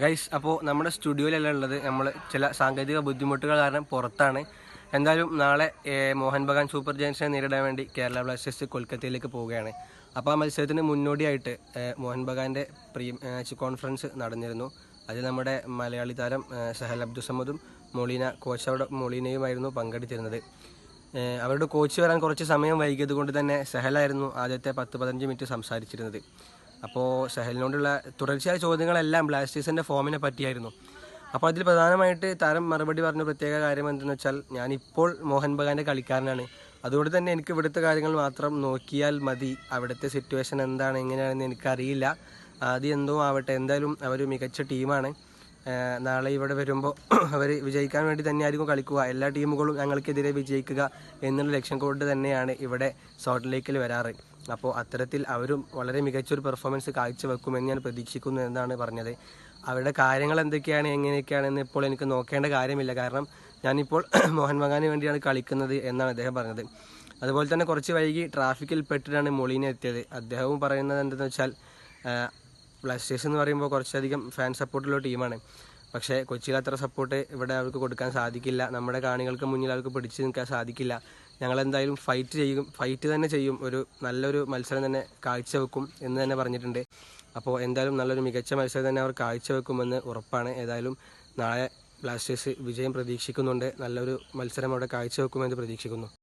Guys അപ്പോൾ നമ്മുടെ സ്റ്റുഡിയോയിലല്ല ഉള്ളത്. നമ്മൾ ചില സാങ്കേതിക ബുദ്ധിമുട്ടുകൾ കാരണം പുറത്താണ്. എന്തായാലും നാളെ മോഹൻ ബഗാൻ സൂപ്പർ ജയൻസിനെ നേരിടാൻ വേണ്ടി കേരള ബ്ലാസ്റ്റേഴ്സ് കൊൽക്കത്തയിലേക്ക് പോവുകയാണ്. അപ്പോൾ ആ മത്സരത്തിന് മുന്നോടിയായിട്ട് മോഹൻ ബഗാന്റെ പ്രീ മാച്ച് കോൺഫറൻസ് നടന്നിരുന്നു. അതിൽ നമ്മുടെ മലയാളി താരം സഹൽ അബ്ദുസമ്മദും മൊളീന കോച്ച് അവിടെ മൊളീനയുമായിരുന്നു പങ്കെടുത്തിരുന്നത്. അവരുടെ കോച്ച് വരാൻ കുറച്ച് സമയം വൈകിയത് കൊണ്ട് തന്നെ സഹലായിരുന്നു ആദ്യത്തെ പത്ത് പതിനഞ്ച് മിനിറ്റ് സംസാരിച്ചിരുന്നത്. അപ്പോൾ സഹലിനോടുള്ള തുടർച്ചയായ ചോദ്യങ്ങളെല്ലാം ബ്ലാസ്റ്റേഴ്സിന്റെ ഫോമിനെ പറ്റിയായിരുന്നു. അപ്പോൾ അതിൽ പ്രധാനമായിട്ട് താരം മറുപടി പറഞ്ഞ പ്രത്യേക കാര്യം എന്തെന്ന് വെച്ചാൽ ഞാനിപ്പോൾ മോഹൻ ബഗാന്റെ കളിക്കാരനാണ്. അതുകൊണ്ട് തന്നെ എനിക്ക് ഇവിടുത്തെ കാര്യങ്ങൾ മാത്രം നോക്കിയാൽ മതി. അവിടുത്തെ സിറ്റുവേഷൻ എന്താണ് എങ്ങനെയാണെന്ന് എനിക്കറിയില്ല. ആദ്യം എന്തോ ആവട്ടെ എന്തായാലും അവർ മികച്ച ടീമാണ് നാളെ ഇവിടെ വരുമ്പോൾ അവർ വിജയിക്കാൻ വേണ്ടി തന്നെയായിരിക്കും കളിക്കുക. എല്ലാ ടീമുകളും ഞങ്ങൾക്കെതിരെ വിജയിക്കുക എന്നുള്ള ലക്ഷ്യം കൊണ്ട് തന്നെയാണ് ഇവിടെ സോൾട്ട് ലേക്കിൽ വരാറ്. അപ്പോൾ അത്തരത്തിൽ അവരും വളരെ മികച്ചൊരു പെർഫോമൻസ് കാഴ്ചവെക്കുമെന്ന് ഞാൻ പ്രതീക്ഷിക്കുന്നു എന്നാണ് പറഞ്ഞത്. അവരുടെ കാര്യങ്ങൾ എന്തൊക്കെയാണ് എങ്ങനെയൊക്കെയാണെന്ന് ഇപ്പോൾ എനിക്ക് നോക്കേണ്ട കാര്യമില്ല. കാരണം ഞാനിപ്പോൾ മോഹൻ ബഗാന് വേണ്ടിയാണ് കളിക്കുന്നത് എന്നാണ് അദ്ദേഹം പറഞ്ഞത്. അതുപോലെ തന്നെ കുറച്ച് വൈകി ട്രാഫിക്കിൽ പെട്ടിട്ടാണ് മൊളീനെ എത്തിയത്. അദ്ദേഹവും പറയുന്നത് എന്തെന്ന് വെച്ചാൽ ബ്ലാസ്റ്റേഴ്സ് എന്ന് പറയുമ്പോൾ കുറച്ചധികം ഫാൻ സപ്പോർട്ടുള്ള ടീമാണ് പക്ഷേ കൊച്ചിയിൽ അത്ര സപ്പോർട്ട് ഇവിടെ അവർക്ക് കൊടുക്കാൻ സാധിക്കില്ല. നമ്മുടെ കാണികൾക്ക് മുന്നിൽ അവർക്ക് പിടിച്ചു നിൽക്കാൻ സാധിക്കില്ല. ഞങ്ങൾ എന്തായാലും ഫൈറ്റ് ചെയ്യും. ഫൈറ്റ് തന്നെ ചെയ്യും. ഒരു നല്ലൊരു മത്സരം തന്നെ കാഴ്ചവെക്കും എന്ന് തന്നെ പറഞ്ഞിട്ടുണ്ട്. അപ്പോൾ എന്തായാലും നല്ലൊരു മികച്ച മത്സരം തന്നെ അവർ കാഴ്ചവെക്കുമെന്ന് ഉറപ്പാണ്. ഏതായാലും നാളെ ബ്ലാസ്റ്റേഴ്സ് വിജയം പ്രതീക്ഷിക്കുന്നുണ്ട്. നല്ലൊരു മത്സരം അവിടെ കാഴ്ചവെക്കുമെന്ന് പ്രതീക്ഷിക്കുന്നു.